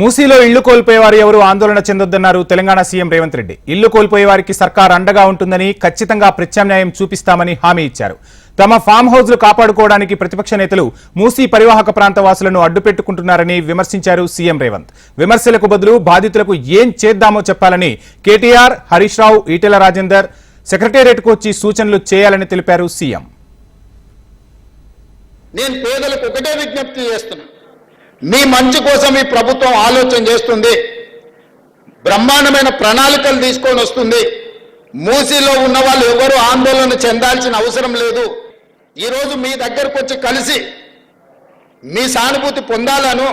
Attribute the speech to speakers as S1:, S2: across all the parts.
S1: మూసీలో ఇళ్ళు కోల్పోయే వారు ఎవరు? ఆందోళన చెందొద్దన్నారు తెలంగాణ సీఎం రేవంత్ రెడ్డి. ఇల్లు కోల్పోయే వారికి సర్కార్ అండగా ఉంటుందని ఖచ్చితంగా ప్రత్యామ్నాయం చూపిస్తామని హామీ ఇచ్చారు. తమ ఫామ్ హౌజ్లు కాపాడుకోవడానికి ప్రతిపక్ష నేతలు మూసీ పరివాహక ప్రాంత వాసులను అడ్డుపెట్టుకుంటున్నారని విమర్శించారు సీఎం రేవంత్. విమర్శలకు బదులు బాధితులకు ఏం చేద్దామో చెప్పాలని కేటీఆర్ హరీష్ రావు ఈటెల రాజేందర్ సెక్రటేరియట్కు వచ్చి సూచనలు చేయాలని తెలిపారు సీఎం.
S2: నేను పేదలకు ఒకటే విజ్ఞప్తి చేస్తున్నా. మీ మంచి కోసం ఈ ప్రభుత్వం ఆలోచన చేస్తుంది. బ్రహ్మాండమైన ప్రణాళికలు తీసుకొని వస్తుంది. మూసీలో ఉన్న వాళ్ళు ఎవరు ఆందోళన చెందాల్సిన అవసరం లేదు. ఈరోజు మీ దగ్గరకు వచ్చి కలిసి మీ సానుభూతి పొందాలను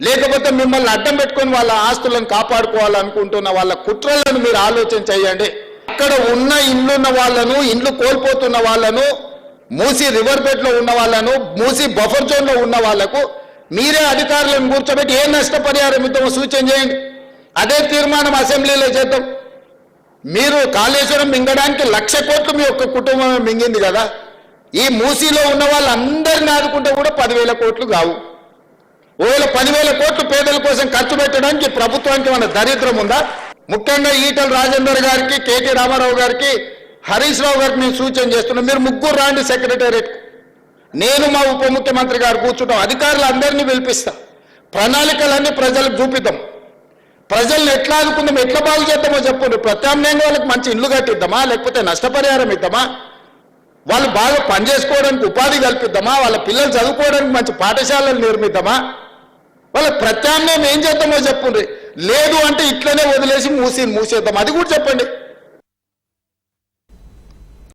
S2: లేకపోతే మిమ్మల్ని అడ్డం పెట్టుకొని వాళ్ళ ఆస్తులను కాపాడుకోవాలనుకుంటున్న వాళ్ళ కుట్రలను మీరు ఆలోచన చేయండి. అక్కడ ఉన్న ఇండ్లున్న వాళ్ళను ఇండ్లు కోల్పోతున్న వాళ్ళను మూసి రివర్ బెడ్లో ఉన్న వాళ్ళను మూసి బఫర్ జోన్లో ఉన్న వాళ్ళకు మీరే అధికారులను కూర్చోబెట్టి ఏ నష్టపరిహారం ఇద్దామో సూచన చేయండి. అదే తీర్మానం అసెంబ్లీలో చేద్దాం. మీరు కాళేశ్వరం మింగడానికి లక్ష కోట్లు మీ యొక్క కుటుంబం మింగింది కదా. ఈ మూసీలో ఉన్న వాళ్ళందరిని ఆదుకుంటే కూడా పదివేల కోట్లు కావు. ఒకవేళ పదివేల కోట్లు పేదల కోసం ఖర్చు పెట్టడానికి ప్రభుత్వానికి మన దరిద్రం ఉందా? ముఖ్యంగా ఈటల రాజేందర్ గారికి కేటీ రామారావు గారికి హరీష్ రావు గారికి నేను సూచన చేస్తున్నాను మీరు ముగ్గురు రాండి సెక్రటేరియట్ నేను మా ఉప ముఖ్యమంత్రి గారు కూర్చుంటాం. అధికారులు అందరినీ పిలిపిస్తా. ప్రణాళికలన్నీ ప్రజలకు చూపిద్దాం. ప్రజల్ని ఎట్లా ఆదుకుందాం ఎట్లా బాగు చేద్దామో చెప్పండి ప్రత్యామ్నాయంగా వాళ్ళకి మంచి ఇల్లు కట్టిద్దామా లేకపోతే నష్టపరిహారం ఇద్దామా? వాళ్ళు బాగా పనిచేసుకోవడానికి ఉపాధి కల్పిద్దామా? వాళ్ళ పిల్లలు చదువుకోవడానికి మంచి పాఠశాలలు నిర్మిద్దామా? వాళ్ళ ప్రత్యామ్నాయం ఏం చేద్దామో చెప్పండి లేదు అంటే ఇట్లనే వదిలేసి మూసి మూసేద్దాం. అది కూడా చెప్పండి.